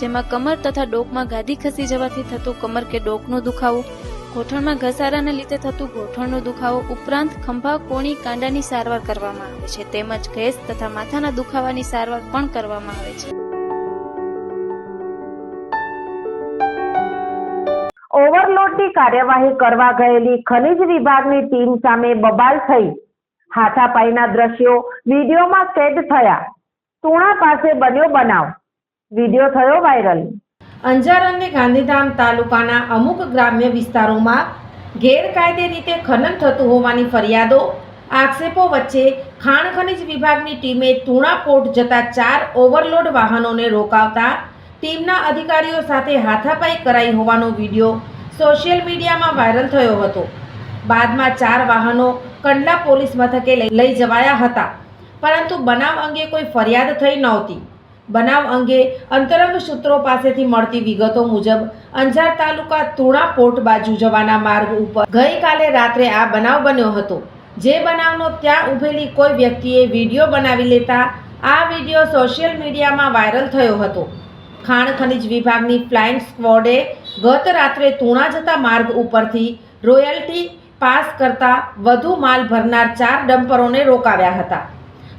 જેમાં કમર તથા ડોકમાં ગાદી ખસી જવાથી થતું કમર કે ડોકનો દુખાવો ઘોઠણમાં ઘસારાને લીધે થતું ઘોઠણનો દુખાવો ઉપરાંત ખંભા, કોણી, કાંડાની સારવાર કરવામાં આવે છે. તેમજ ગેસ તથા માથાના દુખાવાની સારવાર પણ કરવામાં આવે છે. ઓવરલોડની કાર્યવાહી કરવા ગયેલી ખનિજ વિભાગની ટીમ સામે બબાલ થઈ. હાથાપાઈના દ્રશ્યો વિડીયોમાં કેદ થયા. તુણા પાસે બન્યો બનાવ. વીડિયો થયો વાયરલ. અંજાર અને ગાંધીધામ તાલુકાના અમુક ગ્રામ્ય વિસ્તારોમાં ગેરકાયદે રીતે ખનન થતું હોવાની ફરિયાદો, આક્ષેપો વચ્ચે ખાણ ખનિજ વિભાગની ટીમે તુણા પોર્ટ જતા ચાર ઓવરલોડ વાહનોને રોકાવતા ટીમના અધિકારીઓ સાથે હાથાપાઈ કરાઈ હોવાનો વીડિયો સોશિયલ મીડિયામાં વાયરલ થયો હતો. બાદમાં ચાર વાહનો કંડલા પોલીસ મથકે લઈ લઈ જવાયા હતા, પરંતુ બનાવ અંગે કોઈ ફરિયાદ થઈ નહોતી. બનાવ અંગે અંતરંગ સૂત્રો પાસેથી મળતી વિગતો મુજબ, અંજાર તાલુકા તુણા પોર્ટ બાજુ જવાના માર્ગ ઉપર ગઈકાલે રાત્રે આ બનાવ બન્યો હતો. જે બનાવનો ત્યાં ઊભેલી કોઈ વ્યક્તિએ વીડિયો બનાવી લેતા આ વીડિયો સોશિયલ મીડિયામાં વાયરલ થયો હતો. ખાણ ખનિજ વિભાગની ફ્લાઇંગ સ્ક્વોડે ગત રાત્રે તુણા જતા માર્ગ ઉપરથી રોયલ્ટી પાસ કરતા વધુ માલ ભરનાર ચાર ડમ્પરોને રોકાવ્યા હતા.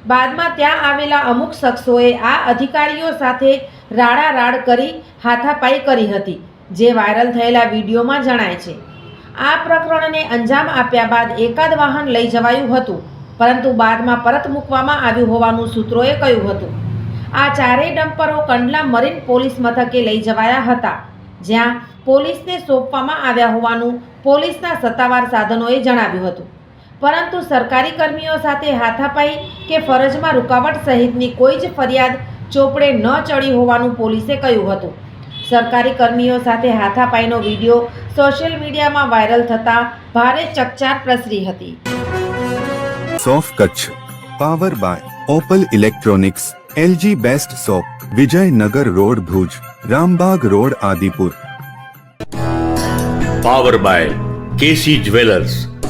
બાદમાં ત્યાં આવેલા અમુક શખ્સોએ આ અધિકારીઓ સાથે રાડારાડ કરી હાથાપાઈ કરી હતી, જે વાયરલ થયેલા વિડીયોમાં જણાય છે. આ પ્રકરણને અંજામ આપ્યા બાદ એકાદ વાહન લઈ જવાયું હતું, પરંતુ બાદમાં પરત મૂકવામાં આવ્યું હોવાનું સૂત્રોએ કહ્યું હતું. આ ચારેય ડમ્પરો કંડલા મરીન પોલીસ મથકે લઈ જવાયા હતા, જ્યાં પોલીસને સોંપવામાં આવ્યા હોવાનું પોલીસના સત્તાવાર સાધનોએ જણાવ્યું હતું. પરંતુ સરકારી કર્મીઓ સાથે હાથાપાઈ કે ફરજમાં રૂકાવટ સહિતની કોઈ જ ફરિયાદ ચોપડે ન ચડી હોવાનું પોલીસે કહ્યું હતું. સરકારી કર્મીઓ સાથે હાથાપાઈનો વીડિયો સોશિયલ મીડિયામાં વાયરલ થતાં ભારે ચકચાર પ્રસરી હતી. સોફ Kutch power by Opal electronics LG best shop Vijaynagar road Bhuj Rambag road Adipur. Power by KC jewellers.